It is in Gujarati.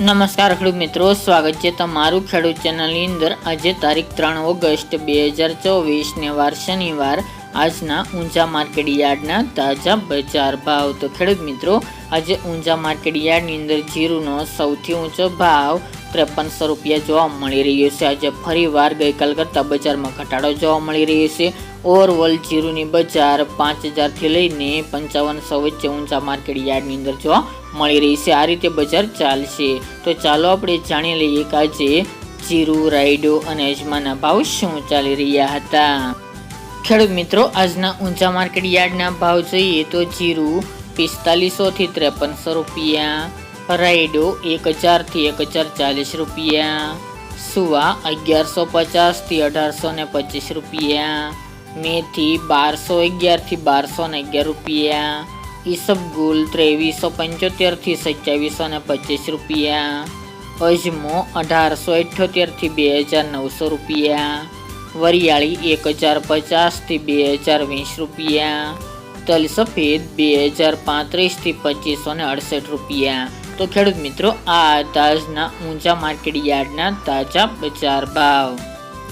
નમસ્કાર ખેડૂત મિત્રો, સ્વાગત છે તમારું ખેડૂત ચેનલની અંદર. આજે તારીખ ત્રણ ઓગસ્ટ બે હજાર ચોવીસને વાર શનિવાર. આજના ઊંચા માર્કેટ યાર્ડના તાજા બજાર ભાવ. તો ખેડૂત મિત્રો, આજે ઊંચા માર્કેટ યાર્ડની અંદર જીરુનો સૌથી ઊંચો ભાવ ત્રેપનસો રૂપિયા જોવા મળી રહ્યો છે. આજે ફરીવાર ગઈકાલ કરતાં બજારમાં ઘટાડો જોવા મળી રહ્યો છે. ઓવરઓલ જીરુની બજાર પાંચ હજારથી લઈને પંચાવનસો વચ્ચે ઊંચા માર્કેટ યાર્ડની અંદર. જોવા મળી રહી છે. આ રીતે બજાર ચાલશે. તો ચાલો આપણે જાણી લઈએ કે આજે જીરું, રાયડો અને અજમાના ભાવ શું ચાલી રહ્યા હતા. ખેડૂત મિત્રો, આજના ઊંચા માર્કેટ યાર્ડના ભાવ જોઈએ તો જીરું પિસ્તાલીસોથી ત્રેપનસો રૂપિયા, રાયડો એક હજારથી એક હજાર ચાલીસ રૂપિયા, સુવા અગિયારસો પચાસથી અઢારસો ને પચીસ રૂપિયા, મેથી બારસો અગિયારથી બારસો ને અગિયાર રૂપિયા ઈસબગુલ ત્રેવીસો પંચોતેરથી સત્યાવીસો ને પચીસ રૂપિયા. અજમો અઢારસો અઠ્યોતેરથી બે હજાર નવસો રૂપિયા. વરિયાળી એક હજાર પચાસથી બે હજાર વીસ રૂપિયા. તલ સફેદ બે હજાર પાંત્રીસથી પચીસો ને અડસઠ રૂપિયા. તો ખેડૂત મિત્રો, આ તાજના ઊંચા માર્કેટ યાર્ડના તાજા બજાર ભાવ.